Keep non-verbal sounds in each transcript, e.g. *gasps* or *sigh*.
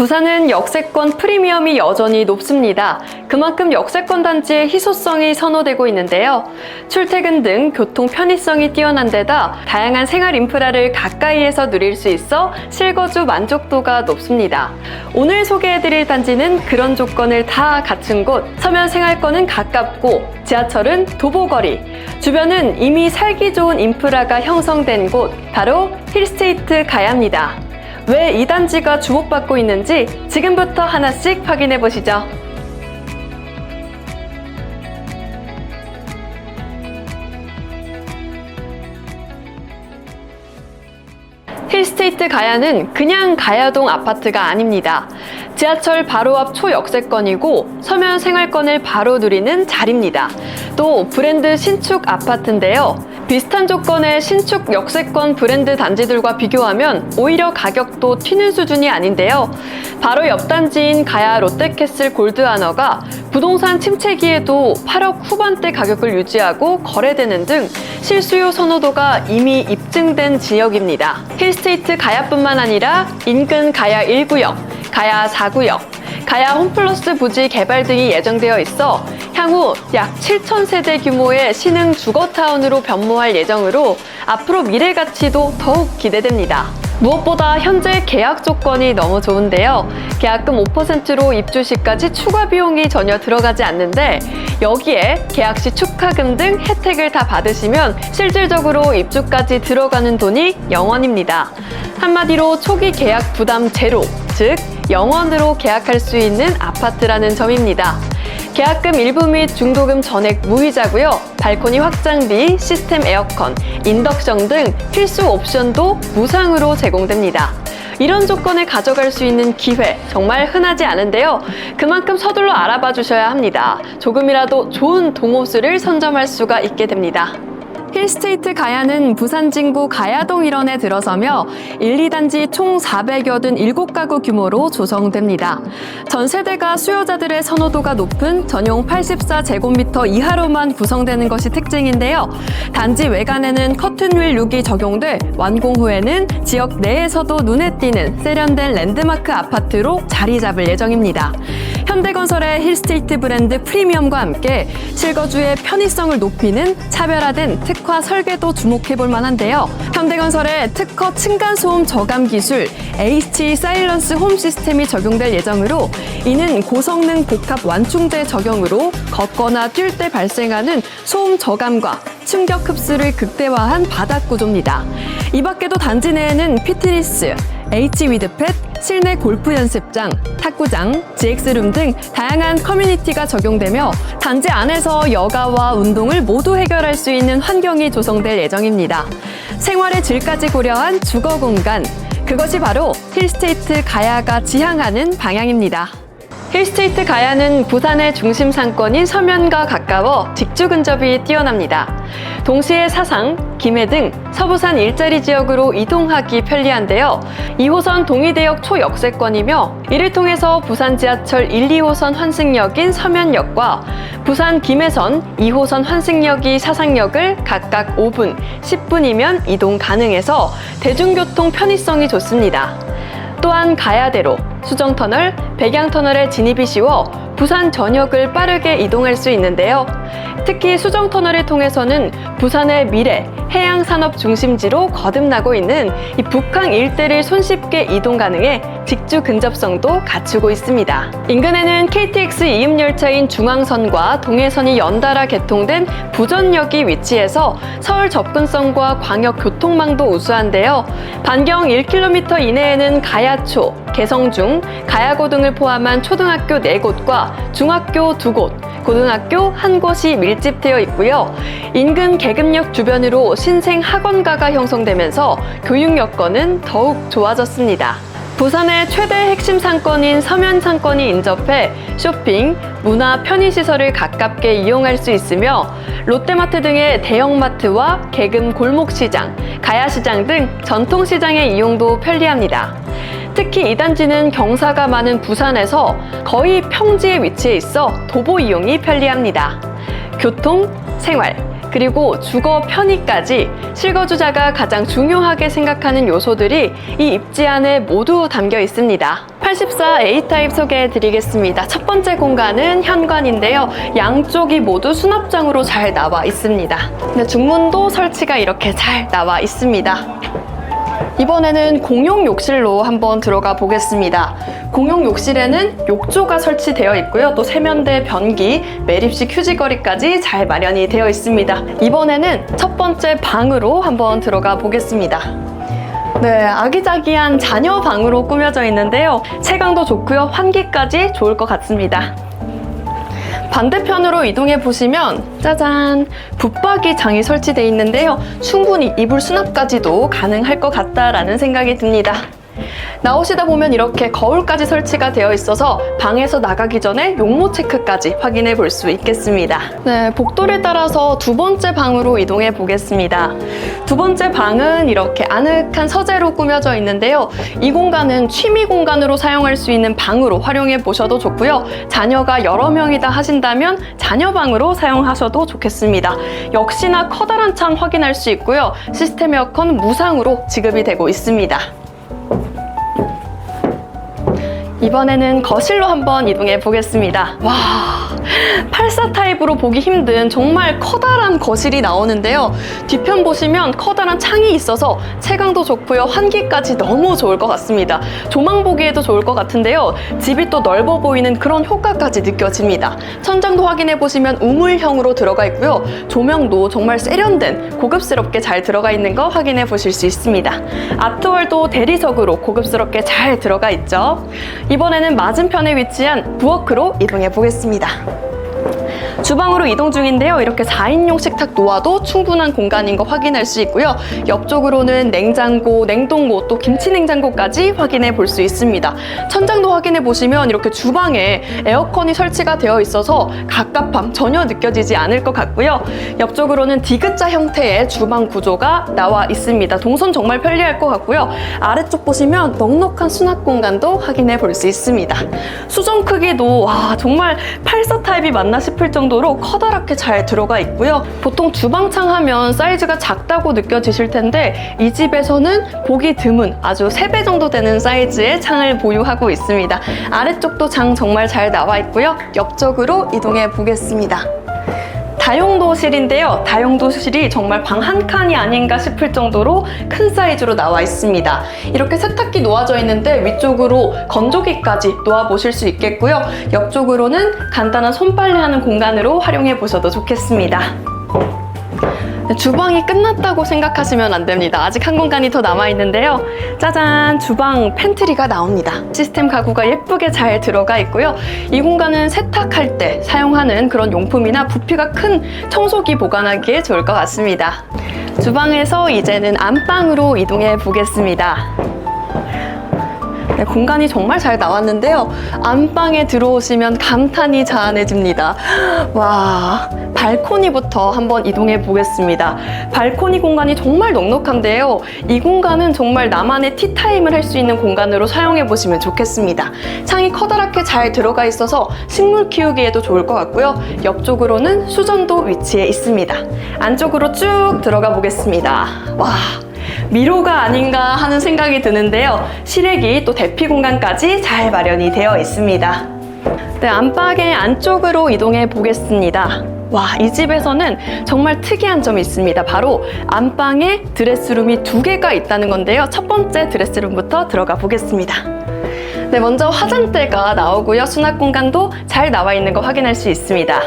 부산은 역세권 프리미엄이 여전히 높습니다. 그만큼 역세권 단지의 희소성이 선호되고 있는데요. 출퇴근 등 교통 편의성이 뛰어난 데다 다양한 생활 인프라를 가까이에서 누릴 수 있어 실거주 만족도가 높습니다. 오늘 소개해드릴 단지는 그런 조건을 다 갖춘 곳, 서면 생활권은 가깝고 지하철은 도보거리, 주변은 이미 살기 좋은 인프라가 형성된 곳, 바로 힐스테이트 가야입니다. 왜 이 단지가 주목받고 있는지 지금부터 하나씩 확인해 보시죠. 힐스테이트 가야는 그냥 가야동 아파트가 아닙니다. 지하철 바로 앞 초역세권이고 서면 생활권을 바로 누리는 자리입니다. 또 브랜드 신축 아파트인데요. 비슷한 조건의 신축 역세권 브랜드 단지들과 비교하면 오히려 가격도 튀는 수준이 아닌데요. 바로 옆 단지인 가야 롯데캐슬 골드아너가 부동산 침체기에도 8억 후반대 가격을 유지하고 거래되는 등 실수요 선호도가 이미 입증된 지역입니다. 힐스테이트 가야뿐만 아니라 인근 가야 1구역, 가야 4구역, 가야 홈플러스 부지 개발 등이 예정되어 있어 향후 약 7천 세대 규모의 신흥 주거타운으로 변모할 예정으로 앞으로 미래 가치도 더욱 기대됩니다. 무엇보다 현재 계약 조건이 너무 좋은데요. 계약금 5%로 입주 시까지 추가 비용이 전혀 들어가지 않는데 여기에 계약 시 축하금 등 혜택을 다 받으시면 실질적으로 입주까지 들어가는 돈이 0원입니다. 한마디로 초기 계약 부담 제로, 즉 0원으로 계약할 수 있는 아파트라는 점입니다. 계약금 일부 및 중도금 전액 무이자고요. 발코니 확장비, 시스템 에어컨, 인덕션 등 필수 옵션도 무상으로 제공됩니다. 이런 조건을 가져갈 수 있는 기회 정말 흔하지 않은데요. 그만큼 서둘러 알아봐 주셔야 합니다. 조금이라도 좋은 동호수를 선점할 수가 있게 됩니다. 힐스테이트 가야는 부산 진구 가야동 일원에 들어서며 1, 2단지 총 400여 든 7가구 규모로 조성됩니다. 전 세대가 수요자들의 선호도가 높은 전용 84제곱미터 이하로만 구성되는 것이 특징인데요. 단지 외관에는 커튼윌 룩이 적용돼 완공 후에는 지역 내에서도 눈에 띄는 세련된 랜드마크 아파트로 자리 잡을 예정입니다. 현대건설의 힐스테이트 브랜드 프리미엄과 함께 실거주의 편의성을 높이는 차별화된 특화 설계도 주목해 볼 만한데요. 현대건설의 특허 층간소음 저감 기술 H 사일런스 홈 시스템이 적용될 예정으로 이는 고성능 복합 완충제 적용으로 걷거나 뛸 때 발생하는 소음 저감과 충격 흡수를 극대화한 바닥 구조입니다. 이 밖에도 단지 내에는 피트니스, H 위드펫, 실내 골프 연습장, 탁구장, GX룸 등 다양한 커뮤니티가 적용되며 단지 안에서 여가와 운동을 모두 해결할 수 있는 환경이 조성될 예정입니다. 생활의 질까지 고려한 주거 공간, 그것이 바로 힐스테이트 가야가 지향하는 방향입니다. 힐스테이트 가야는 부산의 중심 상권인 서면과 가까워 직주 근접이 뛰어납니다. 동시에 사상, 김해 등 서부산 일자리 지역으로 이동하기 편리한데요. 2호선 동의대역 초역세권이며 이를 통해서 부산 지하철 1, 2호선 환승역인 서면역과 부산 김해선 2호선 환승역이 사상역을 각각 5분, 10분이면 이동 가능해서 대중교통 편의성이 좋습니다. 또한 가야대로, 수정터널, 백양터널의 진입이 쉬워 부산 전역을 빠르게 이동할 수 있는데요. 특히 수정터널을 통해서는 부산의 미래 해양 산업 중심지로 거듭나고 있는 이 북항 일대를 손쉽게 이동 가능해 직주 근접성도 갖추고 있습니다. 인근에는 KTX 이음 열차인 중앙선과 동해선이 연달아 개통된 부전역이 위치해서 서울 접근성과 광역 교통망도 우수한데요. 반경 1km 이내에는 가야초, 개성중, 가야고 등을 포함한 초등학교 4곳과 중학교 2곳, 고등학교 한 곳이 밀집되어 있고요. 인근 계급역 주변으로 신생 학원가가 형성되면서 교육 여건은 더욱 좋아졌습니다. 부산의 최대 핵심 상권인 서면 상권이 인접해 쇼핑, 문화, 편의시설을 가깝게 이용할 수 있으며 롯데마트 등의 대형마트와 개금 골목시장, 가야시장 등 전통시장의 이용도 편리합니다. 특히 이 단지는 경사가 많은 부산에서 거의 평지에 위치해 있어 도보 이용이 편리합니다. 교통, 생활, 그리고 주거 편의까지 실거주자가 가장 중요하게 생각하는 요소들이 이 입지 안에 모두 담겨 있습니다. 84 A타입 소개해 드리겠습니다. 첫 번째 공간은 현관인데요. 양쪽이 모두 수납장으로 잘 나와 있습니다. 네, 중문도 설치가 이렇게 잘 나와 있습니다. 이번에는 공용 욕실로 한번 들어가 보겠습니다. 공용 욕실에는 욕조가 설치되어 있고요. 또 세면대, 변기, 매립식 휴지거리까지 잘 마련이 되어 있습니다. 이번에는 첫 번째 방으로 한번 들어가 보겠습니다. 네, 아기자기한 자녀 방으로 꾸며져 있는데요. 채광도 좋고요. 환기까지 좋을 것 같습니다. 반대편으로 이동해 보시면 짜잔 붙박이 장이 설치되어 있는데요. 충분히 이불 수납까지도 가능할 것 같다라는 생각이 듭니다. 나오시다 보면 이렇게 거울까지 설치가 되어 있어서 방에서 나가기 전에 용모 체크까지 확인해 볼 수 있겠습니다. 네, 복도를 따라서 두 번째 방으로 이동해 보겠습니다. 두 번째 방은 이렇게 아늑한 서재로 꾸며져 있는데요. 이 공간은 취미 공간으로 사용할 수 있는 방으로 활용해 보셔도 좋고요. 자녀가 여러 명이다 하신다면 자녀 방으로 사용하셔도 좋겠습니다. 역시나 커다란 창 확인할 수 있고요. 시스템 에어컨 무상으로 지급이 되고 있습니다. 이번에는 거실로 한번 이동해 보겠습니다. 와, 84 타입으로 보기 힘든 정말 커다란 거실이 나오는데요. 뒤편 보시면 커다란 창이 있어서 채광도 좋고요. 환기까지 너무 좋을 것 같습니다. 조망 보기에도 좋을 것 같은데요. 집이 또 넓어 보이는 그런 효과까지 느껴집니다. 천장도 확인해 보시면 우물형으로 들어가 있고요. 조명도 정말 세련된 고급스럽게 잘 들어가 있는 거 확인해 보실 수 있습니다. 아트월도 대리석으로 고급스럽게 잘 들어가 있죠. 이번에는 맞은편에 위치한 부엌으로 이동해 보겠습니다. 주방으로 이동 중인데요. 이렇게 4인용 식탁 놓아도 충분한 공간인 거 확인할 수 있고요. 옆쪽으로는 냉장고, 냉동고, 또 김치 냉장고까지 확인해 볼 수 있습니다. 천장도 확인해 보시면 이렇게 주방에 에어컨이 설치가 되어 있어서 갑갑함 전혀 느껴지지 않을 것 같고요. 옆쪽으로는 디귿자 형태의 주방 구조가 나와 있습니다. 동선 정말 편리할 것 같고요. 아래쪽 보시면 넉넉한 수납 공간도 확인해 볼 수 있습니다. 수전 크기도 와 정말 84 타입이 맞나 싶을 정도 로 커다랗게 잘 들어가 있고요. 보통 주방창 하면 사이즈가 작다고 느껴지실 텐데 이 집에서는 보기 드문 아주 3배 정도 되는 사이즈의 창을 보유하고 있습니다. 아래쪽도 장 정말 잘 나와 있고요. 옆쪽으로 이동해 보겠습니다. 다용도실인데요. 다용도실이 정말 방 한 칸이 아닌가 싶을 정도로 큰 사이즈로 나와 있습니다. 이렇게 세탁기 놓아져 있는데 위쪽으로 건조기까지 놓아 보실 수 있겠고요. 옆쪽으로는 간단한 손빨래하는 공간으로 활용해 보셔도 좋겠습니다. 네, 주방이 끝났다고 생각하시면 안 됩니다. 아직 한 공간이 더 남아 있는데요. 짜잔, 주방 팬트리가 나옵니다. 시스템 가구가 예쁘게 잘 들어가 있고요. 이 공간은 세탁할 때 사용하는 그런 용품이나 부피가 큰 청소기 보관하기에 좋을 것 같습니다. 주방에서 이제는 안방으로 이동해 보겠습니다. 네, 공간이 정말 잘 나왔는데요. 안방에 들어오시면 감탄이 자아내집니다. *gasps* 와, 발코니부터 한번 이동해 보겠습니다. 발코니 공간이 정말 넉넉한데요. 이 공간은 정말 나만의 티타임을 할 수 있는 공간으로 사용해 보시면 좋겠습니다. 창이 커다랗게 잘 들어가 있어서 식물 키우기에도 좋을 것 같고요. 옆쪽으로는 수전도 위치해 있습니다. 안쪽으로 쭉 들어가 보겠습니다. 와. 미로가 아닌가 하는 생각이 드는데요. 실외기 또 대피 공간까지 잘 마련이 되어 있습니다. 네, 안방의 안쪽으로 이동해 보겠습니다. 와, 이 집에서는 정말 특이한 점이 있습니다. 바로 안방에 드레스룸이 두 개가 있다는 건데요. 첫 번째 드레스룸부터 들어가 보겠습니다. 네, 먼저 화장대가 나오고요. 수납 공간도 잘 나와 있는 거 확인할 수 있습니다.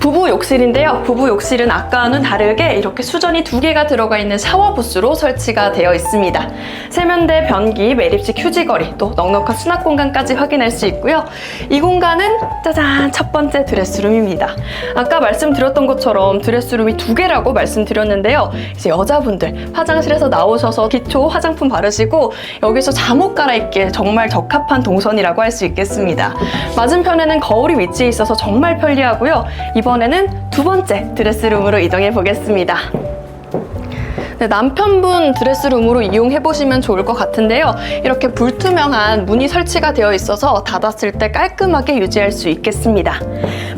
부부 욕실인데요. 부부 욕실은 아까와는 다르게 이렇게 수전이 두 개가 들어가 있는 샤워 부스로 설치가 되어 있습니다. 세면대, 변기, 매립식 휴지거리, 또 넉넉한 수납 공간까지 확인할 수 있고요. 이 공간은 짜잔 첫 번째 드레스룸입니다. 아까 말씀드렸던 것처럼 드레스룸이 두 개라고 말씀드렸는데요. 이제 여자분들 화장실에서 나오셔서 기초 화장품 바르시고 여기서 잠옷 갈아입기에 정말 적합한 동선이라고 할 수 있겠습니다. 맞은편에는 거울이 위치해 있어서 정말 편리하고요. 이번 에는 두 번째 드레스룸으로 이동해 보겠습니다. 네, 남편분 드레스룸으로 이용해 보시면 좋을 것 같은데요. 이렇게 불투명한 문이 설치가 되어 있어서 닫았을 때 깔끔하게 유지할 수 있겠습니다.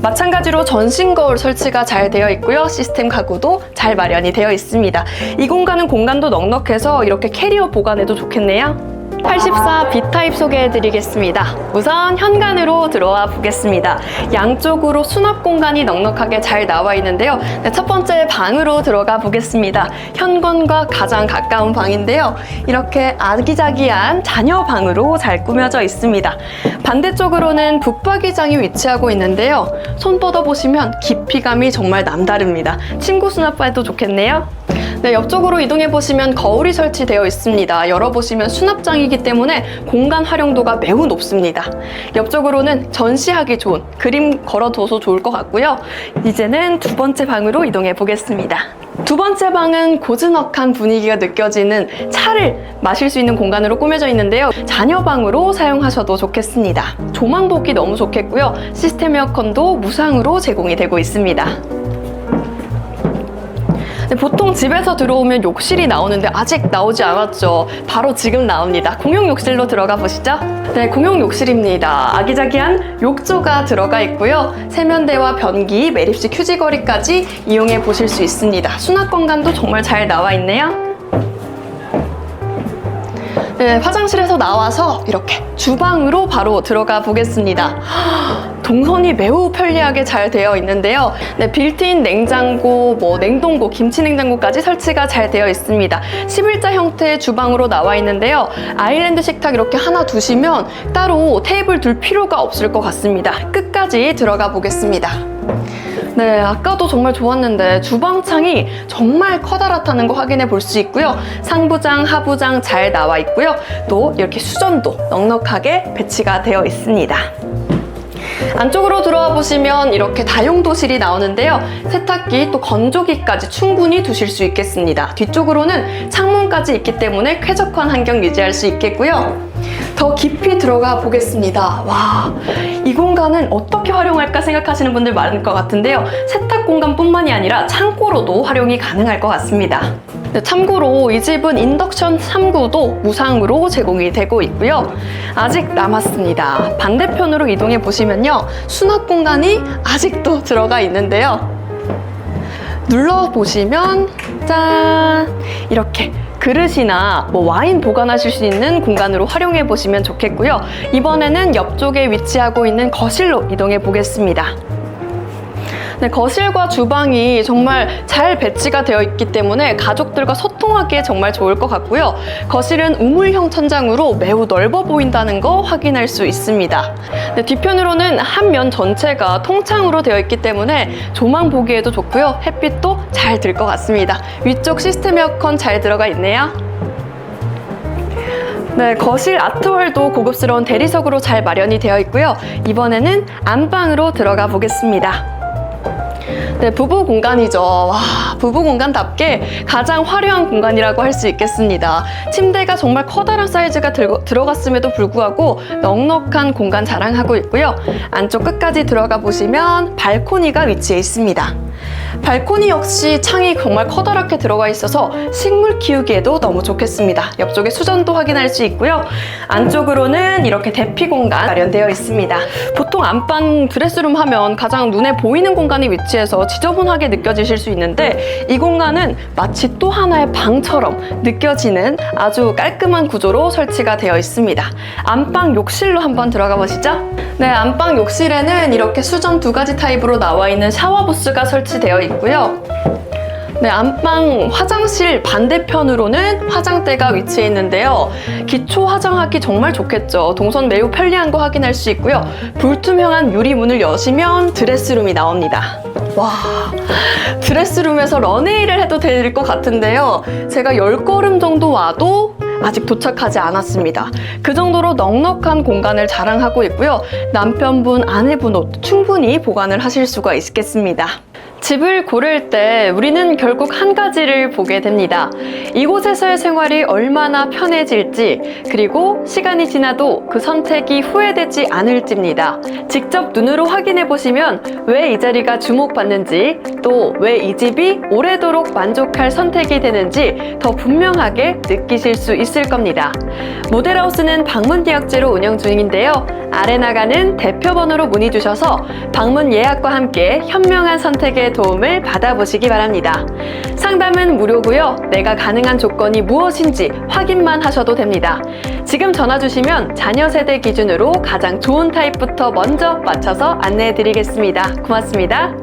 마찬가지로 전신 거울 설치가 잘 되어 있고요. 시스템 가구도 잘 마련이 되어 있습니다. 이 공간은 공간도 넉넉해서 이렇게 캐리어 보관해도 좋겠네요. 84 B타입 소개해 드리겠습니다. 우선 현관으로 들어와 보겠습니다. 양쪽으로 수납 공간이 넉넉하게 잘 나와 있는데요. 네, 첫 번째 방으로 들어가 보겠습니다. 현관과 가장 가까운 방인데요. 이렇게 아기자기한 자녀 방으로 잘 꾸며져 있습니다. 반대쪽으로는 북박이장이 위치하고 있는데요. 손 뻗어 보시면 깊이감이 정말 남다릅니다. 친구 수납해도 좋겠네요. 네, 옆쪽으로 이동해 보시면 거울이 설치되어 있습니다. 열어보시면 수납장이기 때문에 공간 활용도가 매우 높습니다. 옆쪽으로는 전시하기 좋은 그림 걸어둬서 좋을 것 같고요. 이제는 두 번째 방으로 이동해 보겠습니다. 두 번째 방은 고즈넉한 분위기가 느껴지는 차를 마실 수 있는 공간으로 꾸며져 있는데요. 자녀 방으로 사용하셔도 좋겠습니다. 조망 보기 너무 좋겠고요. 시스템 에어컨도 무상으로 제공이 되고 있습니다. 네, 보통 집에서 들어오면 욕실이 나오는데 아직 나오지 않았죠. 바로 지금 나옵니다. 공용 욕실로 들어가 보시죠. 네, 공용 욕실입니다. 아기자기한 욕조가 들어가 있고요. 세면대와 변기, 매립식 휴지거리까지 이용해 보실 수 있습니다. 수납 공간도 정말 잘 나와 있네요. 네, 화장실에서 나와서 이렇게 주방으로 바로 들어가 보겠습니다. *gasps* 동선이 매우 편리하게 잘 되어 있는데요. 네, 빌트인 냉장고, 뭐 냉동고, 김치 냉장고까지 설치가 잘 되어 있습니다. 11자 형태의 주방으로 나와 있는데요. 아일랜드 식탁 이렇게 하나 두시면 따로 테이블 둘 필요가 없을 것 같습니다. 끝까지 들어가 보겠습니다. 네, 아까도 정말 좋았는데 주방창이 정말 커다랗다는 거 확인해 볼 수 있고요. 상부장, 하부장 잘 나와 있고요. 또 이렇게 수전도 넉넉하게 배치가 되어 있습니다. 안쪽으로 들어와 보시면 이렇게 다용도실이 나오는데요. 세탁기 또 건조기까지 충분히 두실 수 있겠습니다. 뒤쪽으로는 창문까지 있기 때문에 쾌적한 환경 유지할 수 있겠고요. 더 깊이 들어가 보겠습니다. 와, 이 공간은 어떻게 활용할까 생각하시는 분들 많을 것 같은데요. 세탁 공간뿐만이 아니라 창고로도 활용이 가능할 것 같습니다. 네, 참고로 이 집은 인덕션 3구도 무상으로 제공이 되고 있고요. 아직 남았습니다. 반대편으로 이동해 보시면요. 수납 공간이 아직도 들어가 있는데요. 눌러보시면 짠! 이렇게 그릇이나 뭐 와인 보관하실 수 있는 공간으로 활용해 보시면 좋겠고요. 이번에는 옆쪽에 위치하고 있는 거실로 이동해 보겠습니다. 네, 거실과 주방이 정말 잘 배치가 되어 있기 때문에 가족들과 소통하기에 정말 좋을 것 같고요. 거실은 우물형 천장으로 매우 넓어 보인다는 거 확인할 수 있습니다. 네, 뒤편으로는 한 면 전체가 통창으로 되어 있기 때문에 조망 보기에도 좋고요. 햇빛도 잘 들 것 같습니다. 위쪽 시스템 에어컨 잘 들어가 있네요. 네, 거실 아트월도 고급스러운 대리석으로 잘 마련이 되어 있고요. 이번에는 안방으로 들어가 보겠습니다. 네, 부부 공간이죠. 와, 부부 공간답게 가장 화려한 공간이라고 할 수 있겠습니다. 침대가 정말 커다란 사이즈가 들고, 들어갔음에도 불구하고 넉넉한 공간 자랑하고 있고요. 안쪽 끝까지 들어가 보시면 발코니가 위치해 있습니다. 발코니 역시 창이 정말 커다랗게 들어가 있어서 식물 키우기에도 너무 좋겠습니다. 옆쪽에 수전도 확인할 수 있고요. 안쪽으로는 이렇게 대피 공간 마련되어 있습니다. 보통 안방 드레스룸 하면 가장 눈에 보이는 공간이 위치해서 지저분하게 느껴지실 수 있는데 이 공간은 마치 또 하나의 방처럼 느껴지는 아주 깔끔한 구조로 설치가 되어 있습니다. 안방 욕실로 한번 들어가 보시죠. 네, 안방 욕실에는 이렇게 수전 두 가지 타입으로 나와 있는 샤워 부스가 설치 되어 있고요. 네, 안방 화장실 반대편으로는 화장대가 위치해 있는데요. 기초 화장하기 정말 좋겠죠. 동선 매우 편리한 거 확인할 수 있고요. 불투명한 유리문을 여시면 드레스룸이 나옵니다. 와, 드레스룸에서 런웨이를 해도 될 것 같은데요. 제가 10걸음 정도 와도 아직 도착하지 않았습니다. 그 정도로 넉넉한 공간을 자랑하고 있고요. 남편분, 아내분 옷 충분히 보관을 하실 수가 있겠습니다. 집을 고를 때 우리는 결국 한 가지를 보게 됩니다. 이곳에서의 생활이 얼마나 편해질지, 그리고 시간이 지나도 그 선택이 후회되지 않을지입니다. 직접 눈으로 확인해 보시면 왜 이 자리가 주목받는지, 또 왜 이 집이 오래도록 만족할 선택이 되는지 더 분명하게 느끼실 수 있을 겁니다. 모델하우스는 방문 예약제로 운영 중인데요. 아래 나가는 대표 번호로 문의 주셔서 방문 예약과 함께 현명한 선택에 도움을 받아보시기 바랍니다. 상담은 무료고요. 내가 가능한 조건이 무엇인지 확인만 하셔도 됩니다. 지금 전화 주시면 자녀 세대 기준으로 가장 좋은 타입부터 먼저 맞춰서 안내해 드리겠습니다. 고맙습니다.